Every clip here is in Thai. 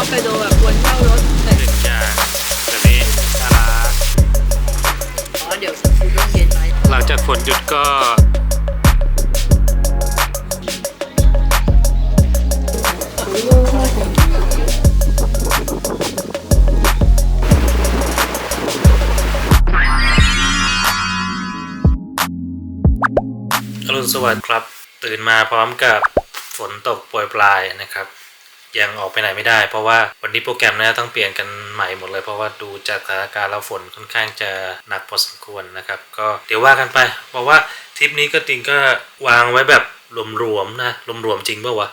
ฮอกไกโดแบบวรเช่ารถแต่หนึ่งอย่างแบบนี้น่ารักอ๋อเดี๋ยวคุณต้องเย็นไหมหลังจากฝนหยุดก็อรุณสวัสดิ์ครับ ตื่นมาพร้อมกับฝนตกโปรยปลายนะครับ ยังออกไปไหนไม่ได้ เพราะว่าวันนี้โปรแกรมน่าต้องเปลี่ยนกันใหม่หมดเลย เพราะว่าดูจากสถานการณ์แล้วฝนค่อนข้างจะหนักพอสมควรนะครับ ก็เดี๋ยวว่ากันไปเพราะว่าทริปนี้ก็จริงก็วางไว้แบบรวมๆนะรวมๆจริงเปล่าวะ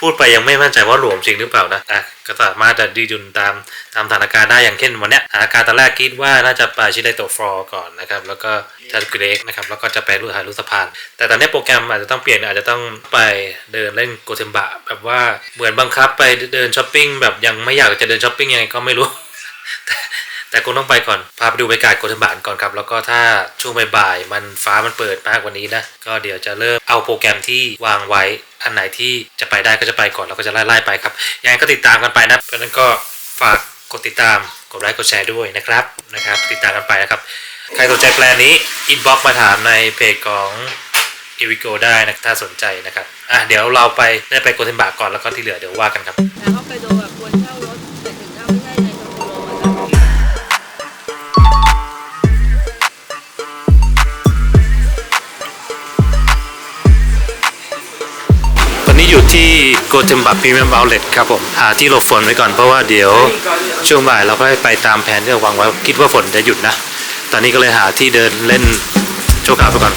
พูดไปยังไม่มั่นใจว่าหลวมจริงหรือเปล่านะอ่ก็สามารถจะดีดุนตามตามสถานการณ์ได้อย่างเช่นวันนี้สถานการณ์ตอนแรกคิดว่าน่าจะไปชิเลโตฟลอร์ก่อนนะครับแล้วก็ทันเกรกนะครับแล้วก็จะไปรูถ่ารูสะพาน แต่ตอนนี้โปรแกรมอาจจะต้องเปลี่ยนอาจจะต้องไปเดินเล่นโกเทมบะแบบว่าเหมือนบังคับไปเดินช้อปปิ้งแบบยังไม่อยากจะเดินช้อปปิ้งยังไงก็ไม่รู้แต่แต่คงต้องไปก่อน พาไปดูบรรยากาศโกเทมบานก่อนครับ แล้วก็ถ้าช่วงบ่ายๆมันฟ้ามันเปิดมากกว่านี้นะ ก็เดี๋ยวจะเริ่มเอาโปรแกรมที่วางไว้ อันไหนที่จะไปได้ก็จะไปก่อนแล้วก็จะไล่ๆไปครับยังไงก็ติดตามกันไปนะเพราะนั้นก็ฝากกดติดตามกดไลค์กดแชร์ด้วยนะครับนะครับ ติดตามกันไปนะครับ ใครสนใจแปลนนี้อินบ็อกมาถามในเพจของอีวิโกได้นะถ้าสนใจนะครับอะเดี๋ยวเราไปได้ไปโกเทมบาก่อนแล้วก็ที่เหลือเดี๋ยวว่ากันครับแล้วก็ไปโดแบบควรเช่ารถ ที่โกเทมบัตพรีเมียม u ลเลตครับผมหาที่หลบฝนไว้ก่อนเพราะว่าเดี๋ยวช่วงบ่ายเราก็ไปตามแผนที่เราวางไว้คิดว่าฝนจะหยุดนะ ตอนนี้ก็เลยหาที่เดินเล่นโชวคราวไปก่อน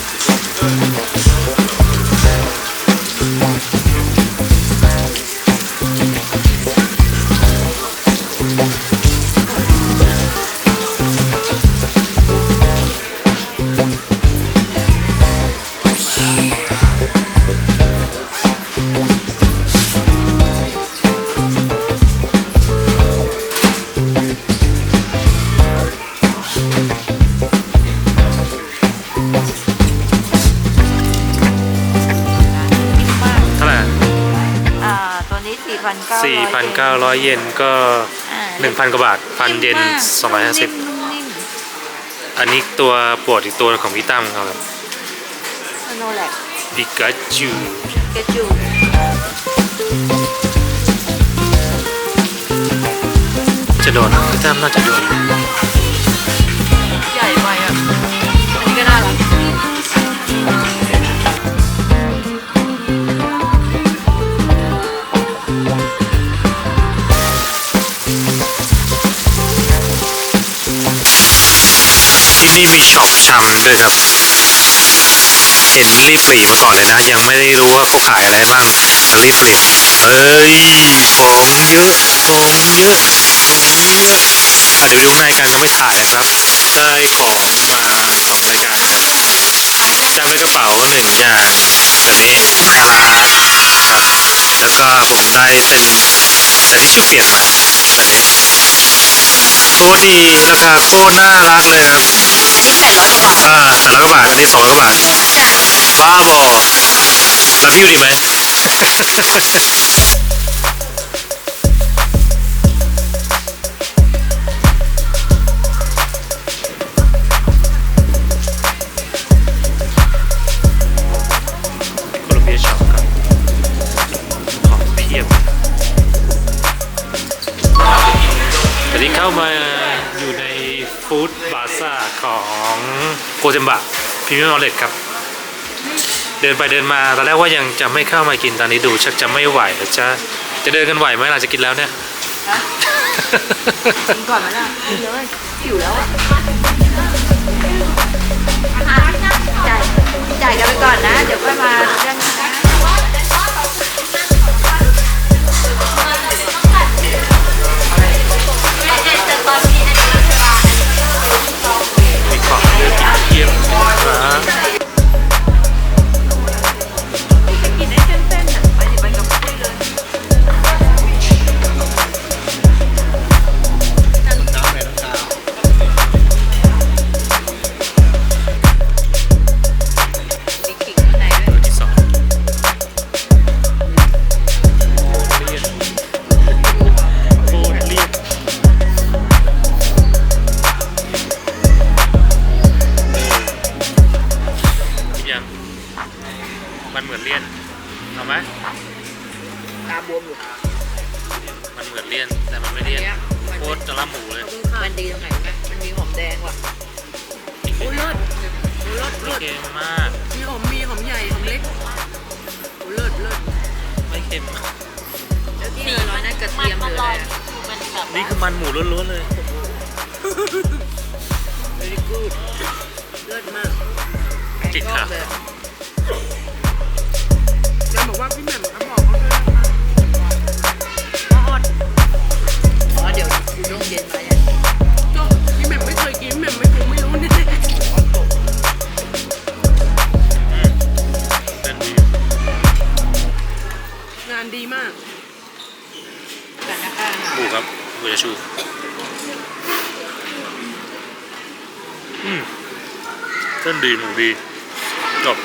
900 เยนก็ อ่า1,000 กว่าบาทพันเยนมาก250 นุ่มนิ่อันนี้ตัวปวดอีกตัวของพี่ตั้มครับสโนแลกปิกาจูจจะโดนพี่ตั้มน่าจะโดน นี่มีช็อปชำด้วยครับ เห็นรีบปรีมาก่อนเลยนะ ยังไม่ได้รู้ว่าเขาขายอะไรบ้างก็รีบปรีเอ้ย ของเยอะ ของเยอะ ของเยอะอะเดี๋ยวดูข้างในกันก็ไม่ถ่ายนะครับได้ของมาออกรายการจำเป็นกระเป๋าหนึ่งอย่างอันนี้น่ารักครับแล้วก็ผมได้เป็นแต่ที่ชื่อเปลี่ยนใหม่อันนี้โอ้นี่ราคาโคตรน่ารักเลยครับ อันนี้แปดร้อยกว่าบาทอ่าแต่ละกว่าบาทอันนี้สองร้อยกว่าบาทบ้าบอรับพิวดีไหม เทมบะพรีเมียมนอเลตครับ เดินไปเดินมาตอนแรกว่ายังจะไม่เข้ามากินตอนนี้ดูชักจะไม่ไหวแล้วจะจะเดินกันไหวไหมล่ะจะกินแล้วเนี่ยฮะกินก่อนไหมล่ะกินเลยหิวแล้วอะจ่ายจ่ายกันไปก่อนนะ เดี๋ยวค่อยมาเรื่อง ล้วนๆเลย very good เลิศมากจิกค่ะเลยจะบอกว่าพี่แหม่มเขาบอกเขาด้วยนะคะอ๋อเดี๋ยวอยู่โรงเย็นมาเนี่ยโจ้พี่แหม่มไม่เคยกินพี่แหม่มไม่คงไม่รู้แน่อืมเป็นดีงานดีมากกันนะคะ หมูครับหมูจะชู อืมเส้นดีหมูดีจบ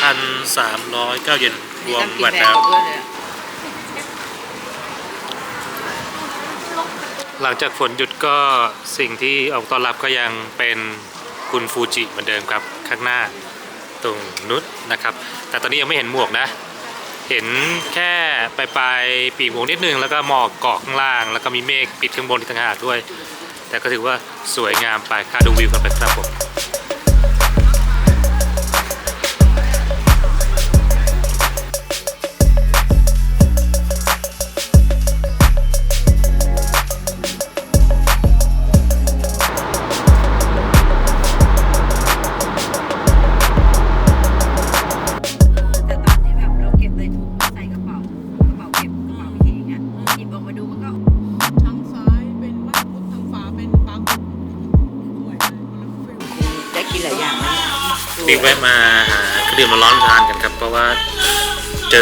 พันสามร้อยเก้าเยนรวมกินแวดแล้ว หลังจากฝนหยุดก็สิ่งที่ออกต้อนรับก็ยังเป็นคุณฟูจิเหมือนเดิมครับ ข้างหน้าตรงนุชนะครับ แต่ตอนนี้ยังไม่เห็นหมวกนะ เห็นแค่ปลายปลายปีกหมวกนิดนึง แล้วก็หมอกเกาะข้างล่าง แล้วก็มีเมฆปิดข้างบนที่ต่างหากด้วย แต่ก็ถือว่าสวยงามไปค่าดูวิวกันไปครับผม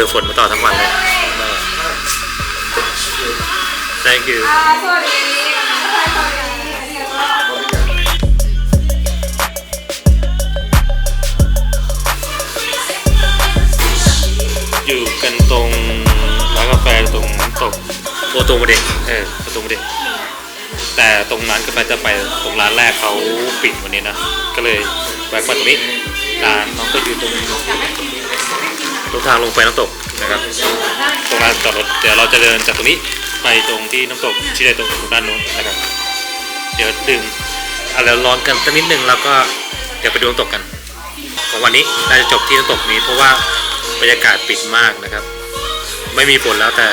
อฝนมาต่อทั้งวันเลย thank you อยู่กันตรงร้านกาแฟตรงน้ำตกโอโตโมเดะเออโอโตโมเดะแต่ตรงร้านกาแฟจะไปตรงร้านแรกเขาปิดวันนี้นะ ก็เลยแวะมาตรงนี้ร้านน้องก็อยู่ตรง ตรงทางลงไปน้ำตกนะครับ ตรงร้านจอดรถเดี๋ยวเราจะเดินจากตรงนี้ไปตรงที่น้ำตกที่ไดตรงด้านโน้นนะครับ เดี๋ยวดื่มอะไรร้อนกันสักนิดหนึ่งแล้วก็เดี๋ยวไปดูน้ำตกกัน ของวันนี้น่าจะจบที่น้ำตกนี้เพราะว่าบรรยากาศปิดมากนะครับ ไม่มีฝนแล้วแต่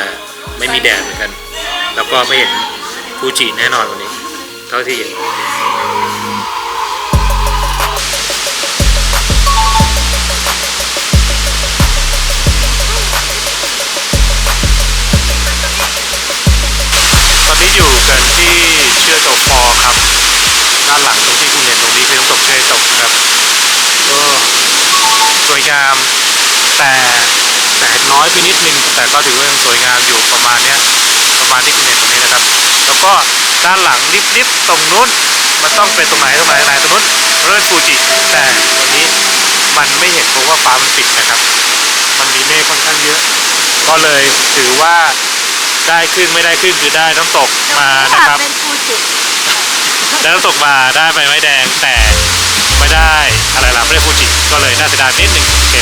ไม่มีแดดเหมือนกัน แล้วก็ไม่เห็นฟูจิแน่นอนวันนี้ เท่าที่เห็น อกโตฟอร์ครับ ด้านหลังตรงที่คุณเห็นตรงนี้คือน้ำตกเชยตกนะครับก็สวยงามแต่แสงน้อยไปนิดนึงแต่ก็ถือว่ายังสวยงามอยู่ประมาณเนี้ยประมาณที่คุณเห็นตรงนี้นะครับ แล้วก็ด้านหลังลิฟๆตรงนู้นมันต้องเป็นตรงไหนตรงไหนตรงไหนตรงนู้นเรื่อนฟูจิแต่วันนี้มันไม่เห็นเพราะว่าฟ้ามันปิดนะครับ มันมีเมฆค่อนข้างเยอะ ก็เลยถือว่าได้ขึ้นไม่ได้ขึ้นคือได้น้ำตกมานะครับเป็นฟูจิ ได้วตกมาได้ใบไม้แดงแต่ไม่ได้อะไรล่ะไม่ได้ฟูจิก็เลยน่าเสียดายนิดหนึ่งโอเค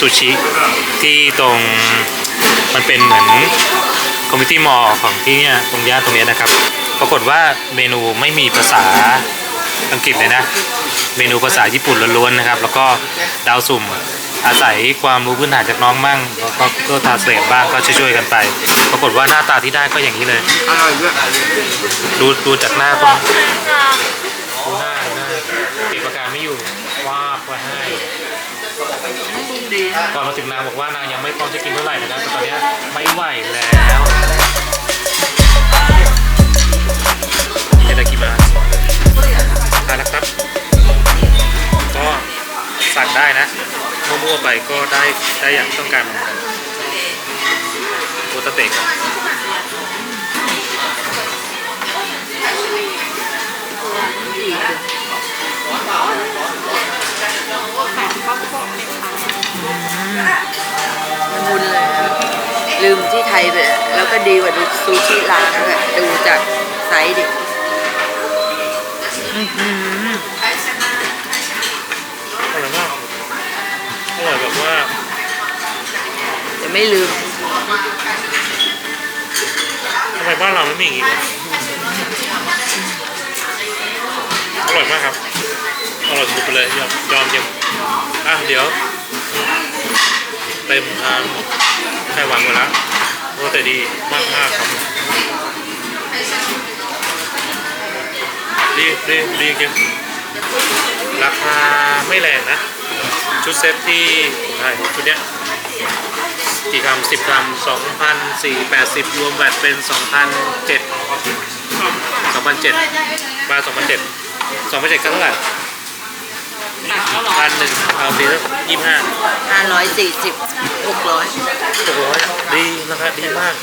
ซูชิที่ตรงมันเป็นเหมือนคอมมิตี้มอลของที่เนี่ยตรงย่านตรงเนี้ยนะครับ ปรากฏว่าเมนูไม่มีภาษาอังกฤษเลยนะ เมนูภาษาญี่ปุ่นล้วนๆนะครับ แล้วก็ดาวสุ่มอาศัยความรู้พื้นฐานจากน้องมั่งแล้วก็ก็ทาเสบ้างก็ช่วยๆกันไป ปรากฏว่าหน้าตาที่ได้ก็อย่างนี้เลยอร่อยด้วยดูดูจากหน้าคนดูหน้าดูหน้าปีกประการไม่อยู่วาบไว้ให้ ดีนะ ก่อนมาถึงนางบอกว่านางยังไม่พร้อมจะกินเท่าไหร่นะครับแต่ตอนนี้ไม่ไหวแล้วเฮดากิมาทานนะครับ ก็สั่งได้นะมั่วๆไปก็ได้ได้อย่างต้องการเหมือนกันโอตเตะครับมุนเลย อะลืมที่ไทยไปแล้วก็ดีกว่าดูซูชิร้านนั่นแหละดูจากไซส์ดิอร่อยมากอร่อยแบบว่าจะไม่ลืมทำไมบ้านเราไม่มีอย่างนี้วะอร่อยมากครับ อร่อยสุดไปเลยยอมยอมจริงอะเดี๋ยว เต็มทานไข่หวานหมดแล้วโอ้แต่ดีมากมากครับดีดีดีจริงราคาไม่แรงนะ ชุดเซตที่ผมให้ชุดเนี้ยกี่กรัมสิบกรัมสองพันสี่แปดสิบรวมแบตเป็นสองพันเจ็ดสองพันเจ็ดบาทสองพันเจ็ดสองพันเจ็ดก็เท่าไหร่ พันหนึ่งเอาดีแล้วยี่สิบห้า540 600หกร้อยดีราคาดีมาก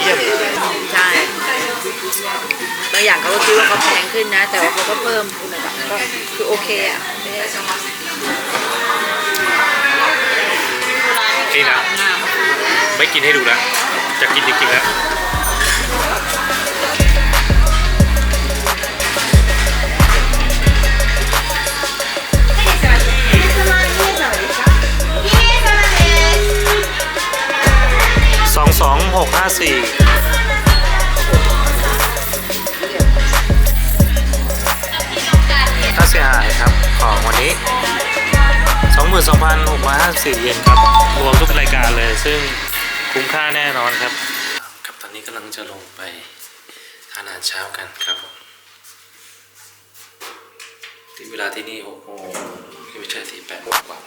เยี่ยม ใช่บางอย่างเขาก็คิดว่าเขาแพงขึ้นนะ แต่ว่าเขาก็เพิ่มคุณภาพก็คือโอเคอะไม่ได้นี่นะ ไม่กินให้ดูนะจะกินจริงๆแล้ว สองหกห้าสี่ค่าเสียหายครับของวันนี้ 22,654 เยนครับ รวมทุกรายการเลย ซึ่งคุ้มค่าแน่นอนครับ ครับตอนนี้กำลังจะลงไปทานอาหารเช้ากันครับที่เวลาที่นี่6โมงไม่ใช่ที่8โมงกว่า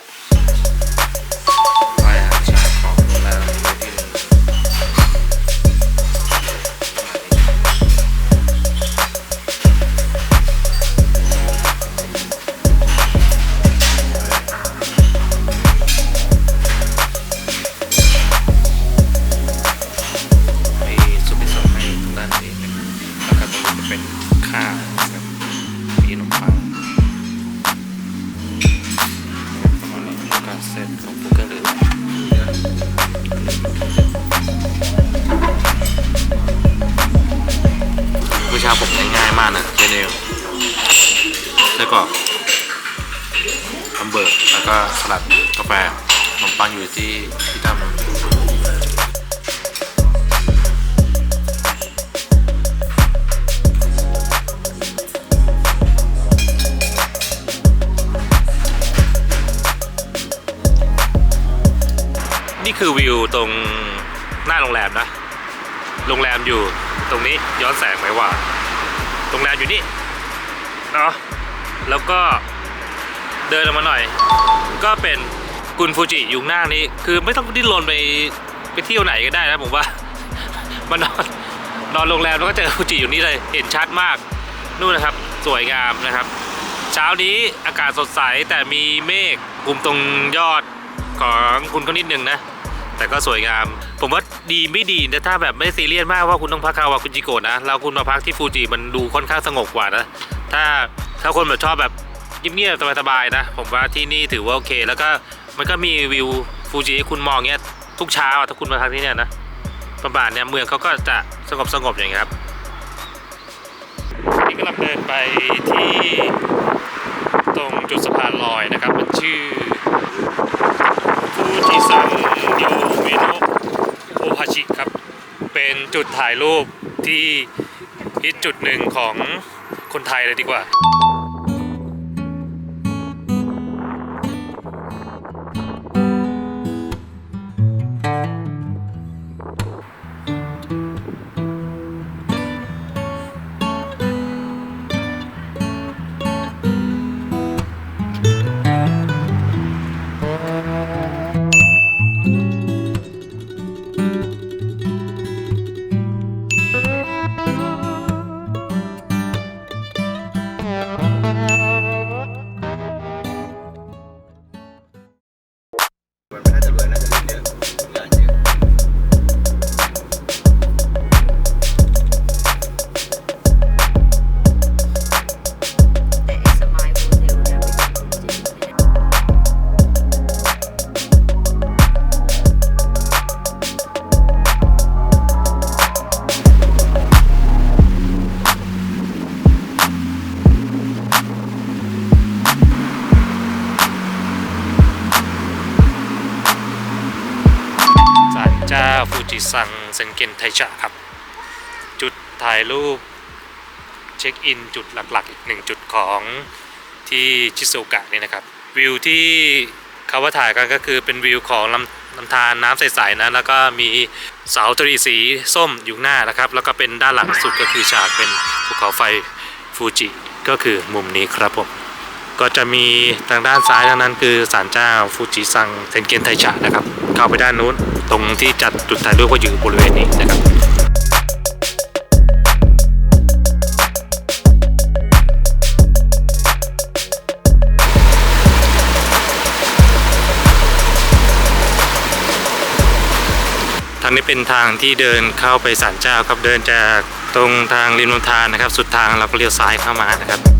นี่คือวิวตรงหน้าโรงแรมนะ โรงแรมอยู่ตรงนี้ย้อนแสงไหมว่า โรงแรมอยู่นี่เนาะแล้วก็เดินออกมาหน่อย ก็เป็นกุนฟูจิอยู่หน้านี้ คือไม่ต้องดิ้นรนไปไปเที่ยวไหนก็ได้นะผมว่ามานอนนอนโรงแรมแล้วก็เจอฟูจิอยู่นี่เลย เห็นชัดมากนู่นนะครับ สวยงามนะครับ เช้านี้อากาศสดใสแต่มีเมฆคลุมตรงยอดของคุณก็นิดนึงนะ แต่ก็สวยงาม ผมว่าดีไม่ดีแต่ถ้าแบบไม่ซีเรียสมากว่าคุณต้องพักคาวาคุจิโกะนะแล้วคุณมาพักที่ฟูจิมันดูค่อนข้างสงบกว่านะถ้าถ้าคนแบบชอบแบบเงียบๆสบายๆนะ ผมว่าที่นี่ถือว่าโอเค แล้วก็มันก็มีวิวฟูจิให้คุณมองเงี้ยทุกเช้าถ้าคุณมาพักที่เนี่ยนะประมาณเนี้ยเมืองเขาก็จะสงบสงบๆอย่างเงี้ครับนี่กำลังเดินไปที่ตรงจุดสะพานลอยนะครับ มันชื่อ ชิครับ เป็นจุดถ่ายรูปที่ฮิตจุดหนึ่งของคนไทยเลยดีกว่า ไทชะครับ จุดถ่ายรูปเช็คอินจุดหลักๆ อีกหนึ่งจุดของที่ชิซูกะนี่นะครับ วิวที่เขาว่าถ่ายกันก็คือเป็นวิวของลำลำธารน้ำใสๆนะแล้วก็มีเสาตรีสีส้มอยู่หน้านะครับ แล้วก็เป็นด้านหลังสุดก็คือฉากเป็นภูเขาไฟฟูจิก็คือมุมนี้ครับผมก็จะมีทางด้านซ้ายทางนั้นคือศาลเจ้าฟูจิซังเซนเกนไทชะนะครับ เข้าไปด้านนู้น ตรงที่จัดจุดถ่ายรูปก็อยู่บริเวณนี้นะครับทางนี้เป็นทางที่เดินเข้าไปศาลเจ้าครับเดินจากตรงทางริมลำธารนะครับ สุดทางเราก็เลี้ยวซ้ายเข้ามานะครับ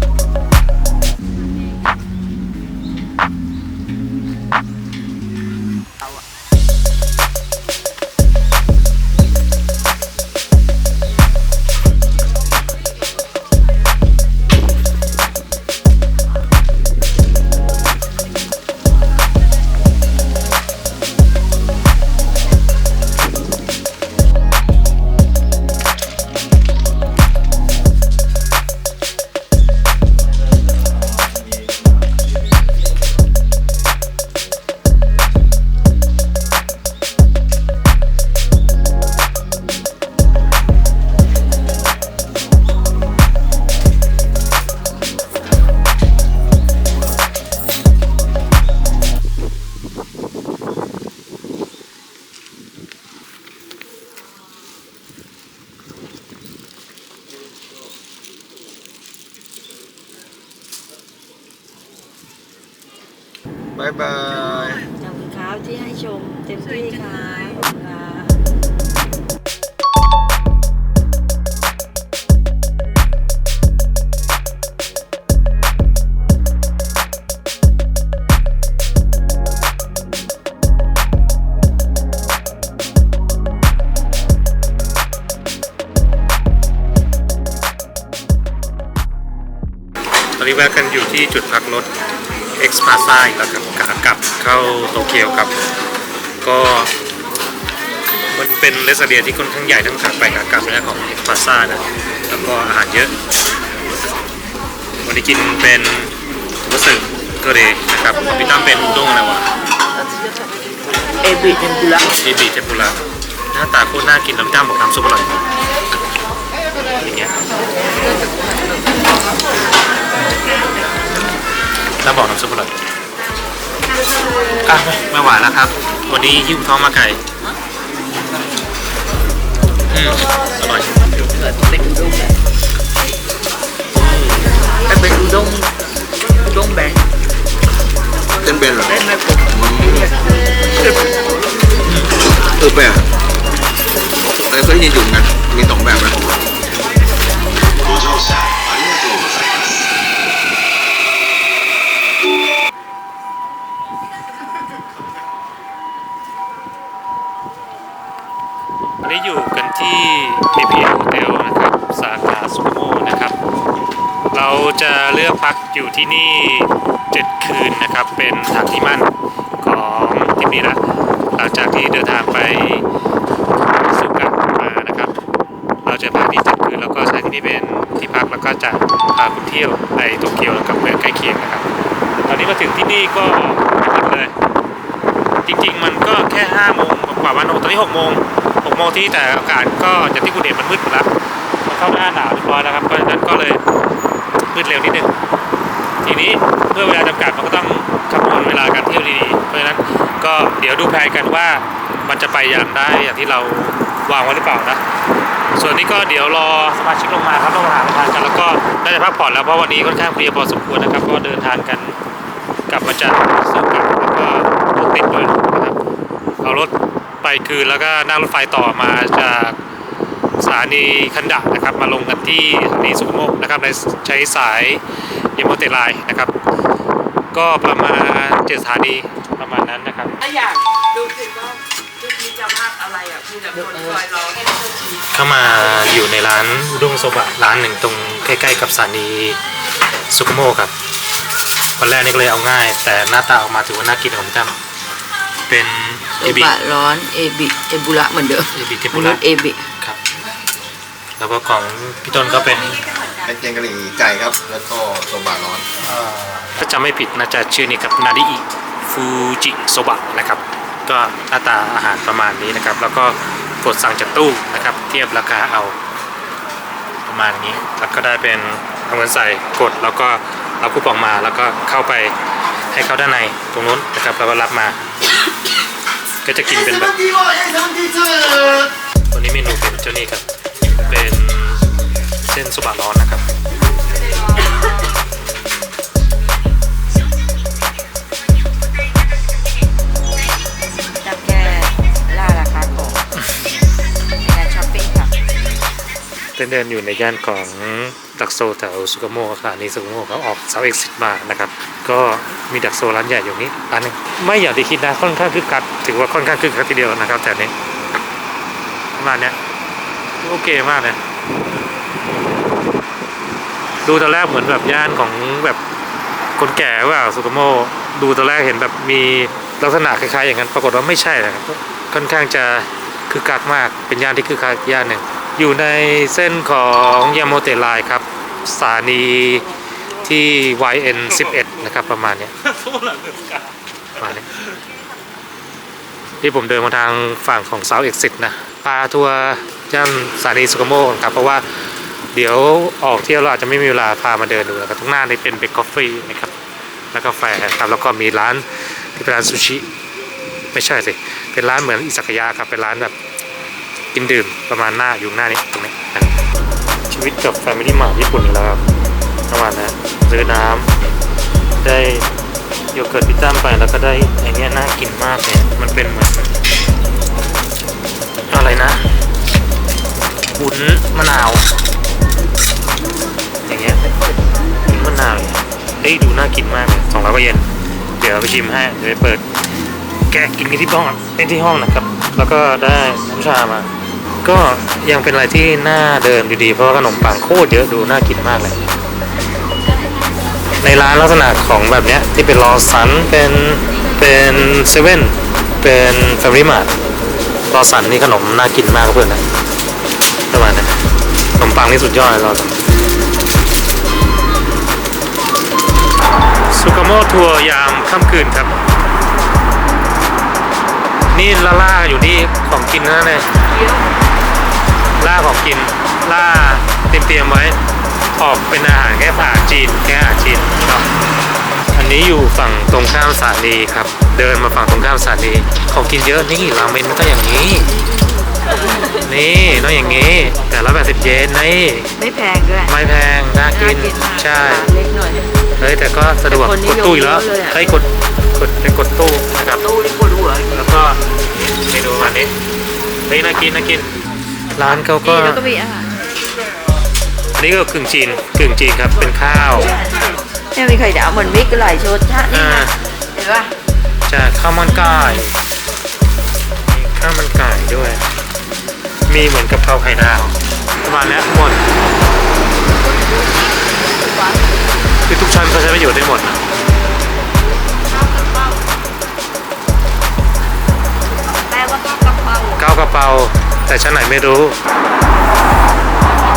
อนนี้แวะกันอยู่ที่จุดพักรถ X Plaza อีกแล้วครับขากลับเข้าโตเกียวครับ ก็มันเป็นเลสเดียที่ค่อนข้างใหญ่ทั้งขาไปขากลับนะของ X Plaza นะแล้วก็อาหารเยอะ วันนี้กินเป็นรู้สึกเกเรนะครับของพี่ตั้มเป็นอุด้งอะไรวะเอบิเทมปุระเอบีเทมปุระหน้าตาโคตรน่ากินแล้วพี่ตั้มบอกน้ำซุปอร่อยอย่างเงี้ย แล้วบอกน้ำซุปอร่อยอะไม่ไม่ไหวแล้วครับ วันนี้หิ้วท้องมาไก่อืมอร่อยเกิดเป็นอุด้งเลยแต่เป็นอุด้งอุด้งแบนเต้นเบนเหรอได้ไหมผมเออแปลกแต่เคยได้ยินอยู่เหมือนกันมีสองแบบนะ วันนี้อยู่กัน ที่ PPL Hotel นะครับ สาขาสุโมนะครับ เราจะเลือกพักอยู่ที่นี่ 7 คืนนะครับ เป็นทางที่มั่นของทริปนี้ละหลังจากที่เดินทางไปสุกะมานะครับ เราจะพักที่7คืนแล้วก็ใช้ที่นี่เป็นที่พักแล้วก็จะพาคุณเที่ยวในโตเกียวกับเมืองใกล้เคียงนะครับ ตอนนี้มาถึงที่นี่ก็มืดเลย จริงๆ มันก็แค่5โมงกว่าวันตอนนี้6โมง 6โมงที่แต่อากาศก็จากที่คุณเห็นมันมืดหมดแล้วมันเข้าหน้าหนาวเรียบร้อยแล้วครับเพราะฉะนั้นก็เลยมืดเร็วนิดนึงทีนี้เพื่อเวลาจำกัดมันก็ต้องคำนวณเวลาการเที่ยวดีๆเพราะฉะนั้นก็เดี๋ยวดูแผนกันว่ามันจะไปอย่างได้อย่างที่เราวางไว้หรือเปล่านะส่วนนี้ก็เดี๋ยวรอสมาชิกลงมาครับลงมาหาทานกันแล้วก็น่าจะพักผ่อนแล้วเพราะวันนี้ค่อนข้างเพลียพอสมควรนะครับก็เดินทางกันกลับมาจากสุกะแล้วก็รถติดด้วยนะครับ เอารถไป คืนแล้วก็นั่งรถไฟต่อมาจากสถานีคันดะนะครับ มาลงกันที่สถานีสุขโมกนะครับในใช้สายยมเตลน์นะครับ ก็ประมาณเจ็ดสถานีประมาณนั้นนะครับถ้าอยากดูสิว่าชุดนี้จะภาพอะไรอะคือจะคนคอยรอให้เจ้าเข้ามาอยู่ในร้านอุด้งโซบะร้านหนึ่งตรงใกล้ ๆ กับสถานีสุขโมกครับวันแรกนี่ก็เลยเอาง่าย แต่หน้าตาออกมาถือว่าน่ากินของพี่ตั้มเป็น โซเอบิ บะร้อนเอบิเอบุระเหมือนเดิมเอบิเทมปุนุระษย์เอบิครับ แล้วก็ของพี่ต้นก็เป็นเป็นแกงกะหรี่ไก่ครับ แล้วก็โซบะร้อนถ้าจำไม่ผิดน่าจะชื่อนี้ครับนาดิอิฟูจิโซบะนะครับ ก็หน้าตาอาหารประมาณนี้นะครับ แล้วก็กดสั่งจากตู้นะครับ เทียบราคาเอาประมาณนี้ แล้วก็ได้เป็นเอาเงินใส่กดแล้วก็เอาคูปองมาแล้วก็เข้าไปให้เขาด้านในตรงนู้นนะครับแล้วก็รับมา ก็จะกินเป็นแบบวันนี้เมนูเป็นเจ้านี่ครับ เป็นเส้นสุบาร้อนนะครับ เดินเดินอยู่ในย่านของดักโซแถวสุกโมสถานีสุกโมเขาออกเสาเอ็กซิสมานะครับ ก็มีดักโซร้านใหญ่อยู่นี้ร้านหนึงไม่อย่างที่คิดนะค่อนข้างคึกคักถือว่าค่อนข้างคึกคักทีเดียวนะครับแต่นี้ประมาณเนี้ยโอเคมากเลยดูตอนแรกเหมือนแบบย่านของแบบคนแก่ว่าสุกโมดูตอนแรกเห็นแบบมีลักษณะคล้ายๆอย่างนั้นปรากฏว่าไม่ใช่นะครับค่อนข้างจะคึกคักมากเป็นย่านที่คึกคักย่านหนึ่ง อยู่ในเส้นของยาโมเตไลครับสถานีที่ YN 11 นะครับ ประมาณเนี้ยประมาณเนี้ยที่ผมเดินมาทางฝั่งของ South Exit นะพาทัวร์ย่านสถานีสุกโมก่อนครับ เพราะว่าเดี๋ยวออกเที่ยวเราอาจจะไม่มีเวลาพามาเดินดูนะครับทุกหน้านี่เป็นเบรกกาแฟนะครับ แล้วกาแฟครับ แล้วก็มีร้านที่เป็นร้านซูชิ ไม่ใช่สิ เป็นร้านเหมือนอิซากายะครับ เป็นร้านแบบ กินดื่มประมาณหน้าอยู่หน้านี้ตรงนี้ชีวิตกับ Family Mart ญี่ปุ่นอีกแล้วครับประมาณนั้ซื้อน้ำได้โยเกิร์ตพิตั้มไปแล้วก็ได้ไอเนี้ยน่ากินมากเลยมันเป็นเหมือนอะไรนะวุ้นมะนาวอย่างเงี้ยวุ้นมะนาวเงี้ยเฮ้ยดูน่ากินมากเลยสองร้อยกว่าเยนเดี๋ยวไปชิมให้เดี๋ยวไปเปิดแกะกินกันที่ห้องเล่นที่ห้องนะครับ แล้วก็ได้น้ำชามา ก็ยังเป็นอะไรที่น่าเดินอยู่ดี เพราะว่าขนมปังโคตรเยอะดูน่ากินมากเลย ในร้านลักษณะของแบบเนี้ยที่เป็นลอสันเป็นเป็นเซเว่นเป็นแฟมิลี่มาร์ทลอสันนี่ขนมน่ากินมากเพื่อนนะประมาณนั้นขนมปังนี่สุดยอดเลยลอสันสุกาโมทัวร์ยามค่ำคืนครับนี่ล่าล่าอยู่นี่ของกินนั่นเลย ล่าของกินล่าเตรียมเตรียมๆไว้ออกเป็นอาหารแค่อาหารจีนแค่อาหารจีนเนาะอันนี้อยู่ฝั่งตรงข้ามสถานีครับ เดินมาฝั่งตรงข้ามสถานีของกินเยอะนี่ราเมนมันต้องอย่างนี้ นี่ต้องอย่างนี้แต่ละแบบสิบเยนนี่ไม่แพงด้วยไม่แพงน่ากินมากใช่ร้านเล็กหน่อยเฮ้ยแต่ก็สะดวกแต่คนนิกยดมตู้อีกแล้วเยอะเลยอะเฮ้ยกดกดไปกดตู้นะครับตู้นี่ปวดหัวแล้วก็เมนูประมาณนี้เฮ้ยน่ากินน่ากิน ร้านเขาก็ นี่แล้วก็มีอาหารอันนี้ก็กึ่งจีนกึ่งจีนครับ เป็นข้าวเนี่ยมีไข่ดาวเหมือนมิกหลายชนชาตินี่อ่านะเห็นปะจะข้าวมันไก่มีข้าวมันไก่ด้วย มีเหมือนกับเพราไข่ดาวประมาณเนี้ยหมดคือทุกชั้นเขาใช้ประโยชน์ได้หมดนะแม่ว่าก็กระเพรา ก้าวกระเป๋า แต่ชั้นไหนไม่รู้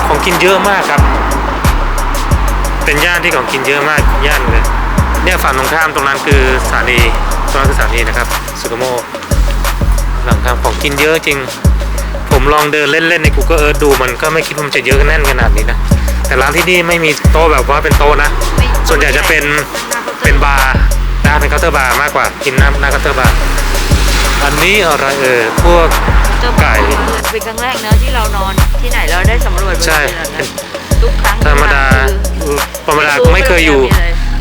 ของกินเยอะมากครับ เป็นย่านที่ของกินเยอะมากย่านเลยเนี่ยฝั่งตรงข้ามตรงนั้นคือสถานีตรงนั้นคือสถานีนะครับสุกโมหลังข้างของกินเยอะจริง ผมลองเดินเล่นๆใน Google Earth ดูมันก็ไม่คิดว่ามันจะเยอะแน่นขนาดนี้นะแต่ร้านที่นี่ไม่มีโต๊ะแบบว่าเป็นโต๊ะนะ ส่วนใหญ่จะเป็นเป็นบาร์นะเป็นเคาน์เตอร์บาร์มากกว่ากินน้าหน้าเคาน์เตอร์บาร์อันนี้อะไรเออพวก ไก่เป็นครั้งแรกเนอะที่เรานอนที่ไหนเราได้สำรวจบนใช่เรือนนะทุกครั้งธรรมดาคือธรรมดาไม่เคยอยู่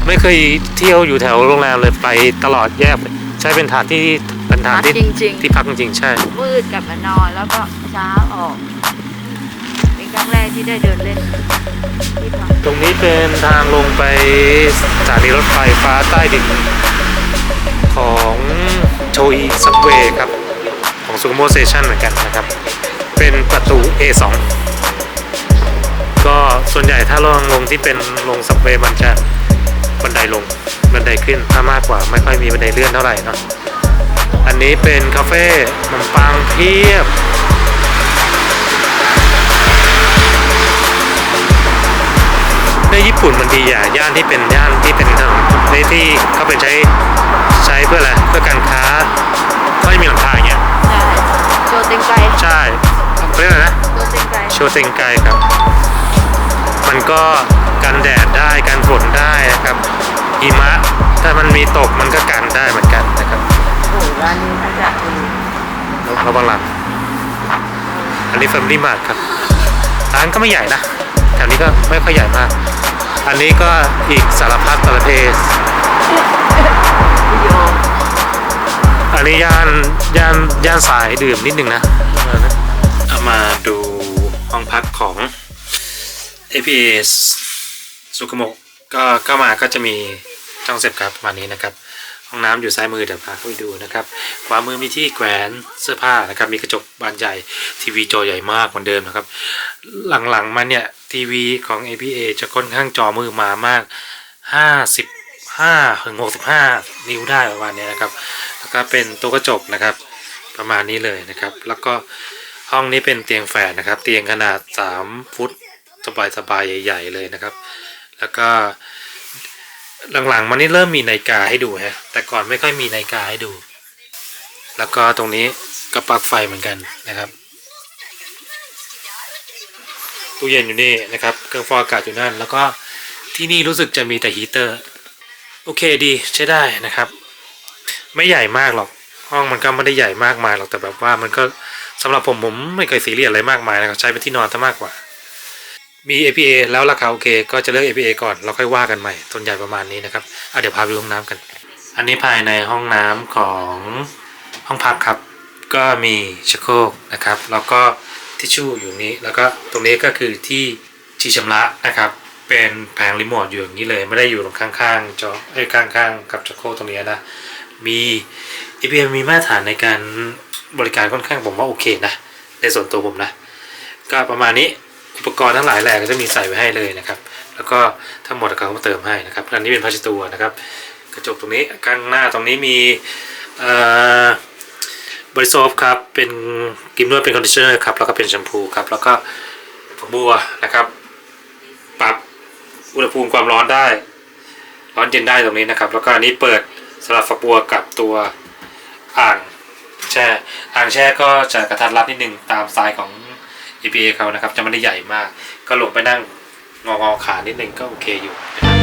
ไม่เคยเที่ยวอยู่แถวโรงแรมเลยไปตลอดแยกใช้เป็นฐานที่เป็นฐานพักที่จริงที่พักจริงๆใช่ ๆมืดกลับมานอนแล้วก็เช้าออก เป็นครั้งแรกที่ได้เดินเล่นที่พักตรงนี้เป็นทางลงไปสถานีรถไฟฟ้าใต้ดินของโชอีซับเวย์ครับ ของซูโมเซชันเหมือนกันนะครับ เป็นประตู A2 ก็ส่วนใหญ่ถ้าลงลงที่เป็นลงซับเวมันจะบันไดลงบันไดขึ้นถ้ามากกว่าไม่ค่อยมีบันไดเลื่อนเท่าไหร่เนาะอันนี้เป็นคาเฟ่ขนมปังเพียบในญี่ปุ่นมันดีอะย่านที่เป็นย่านที่เป็นถนนในที่เขาเป็นใช้ใช้เพื่ออะไรเพื่อการค้าเขาจะมีหลังคาอย่าง ว์เต็งไกใช่เขาเรียกอะไรนะโชว์เต็งไกโชเซงไกครับ มันก็กันแดดได้กันฝนได้นะครับหิมะถ้ามันมีตกมันก็กันได้เหมือนกันนะครับโอ้โหร้านนี้น่าจะดีระวังหลังอันนี้ Family Mart ครับร้านก็ไม่ใหญ่นะแถวนี้ก็ไม่ค่อยใหญ่มาก อันนี้ก็อีกสารพัดประเภทวิดีโออั นี้ย่านย่านย่านสายดื่มนิดนึงนะเอามาดูห้องพักของ APA สุกโมะก็เข้ามาก็จะมีช่องเสพครับประมาณนี้นะครับห้องน้ำอยู่ซ้ายมือเดี๋ยวพาเข้าไปดูนะครับขวามือมีที่แขวนเสื้อผ้านะครับมีกระจกบานใหญ่ทีวีจอใหญ่มากเหมือนเดิมนะครับ หลังๆมาเนี่ยทีวีของ APA จะค่อนข้างจอมือมามาก 55ถึง65นิ้วได้ประมาณนี้นะครับ แล้วก็เป็นตัวกระจกนะครับ ประมาณนี้เลยนะครับ แล้วก็ห้องนี้เป็นเตียงแฝดนะครับ เตียงขนาด3ฟุตสบายๆใหญ่ ๆ เลยนะครับ แล้วก็หลังๆ มันนี่เริ่มมีนาฬิกาให้ดูฮะ แต่ก่อนไม่ค่อยมีนาฬิกาให้ดู แล้วก็ตรงนี้ก็ปลั๊กไฟเหมือนกันนะครับตู้เย็นอยู่นี่นะครับ เครื่องฟอกอากาศอยู่นั่น แล้วก็ที่นี่รู้สึกจะมีแต่ฮีเตอร์ โอเคดีใช้ได้นะครับ ไม่ใหญ่มากหรอก ห้องมันก็ไม่ได้ใหญ่มากมายหรอกแต่แบบว่ามันก็สำหรับผมผมไม่เคยซีเรียสอะไรมากมายนะครับใช้เป็นที่นอนซะมากกว่า มี APA แล้วราคาโอเคก็จะเลือก APA ก่อนแล้วค่อยว่ากันใหม่ส่วนใหญ่ประมาณนี้นะครับอะเดี๋ยวพาไปดูห้องน้ำกัน อันนี้ภายในห้องน้ำของห้องพักครับก็มีชักโครกนะครับ แล้วก็ทิชชู่อยู่นี้แล้วก็ตรงนี้ก็คือที่ชีชำระนะครับ เป็นแผงรีโมทอยู่อย่างนี้เลย ไม่ได้อยู่ตรงข้างๆจอไอ้ข้างๆกับชักโครกตรงนี้นะ มี APA มีมาตรฐานในการบริการค่อนข้างผมว่าโอเคนะ ในส่วนตัวผมนะ ก็ประมาณนี้อุปกรณ์ทั้งหลายแหล่ก็จะมีใส่ไว้ให้เลยนะครับ แล้วก็ทั้งหมดเขาก็เติมให้นะครับอันนี้เป็นพัชตัวนะครับ กระจกตรงนี้ข้างหน้าตรงนี้มีบริโซฟครับเป็นกิมนวดเป็นคอนดิชเนอร์ครับแล้วก็เป็นแชมพูครับแล้วก็ฝักบัวนะครับ อุณหภูมิความร้อนได้ ร้อนเย็นได้ตรงนี้นะครับ แล้วก็อันนี้เปิดสลับฝักบัวกับตัวอ่างแช่อ่างแช่ก็จะกระทัดรัดนิดนึงตามสไตล์ของ EPA เขานะครับ จะไม่ได้ใหญ่มาก ก็ลงไปนั่งงอๆขานิดนึงก็โอเคอยู่นะครับ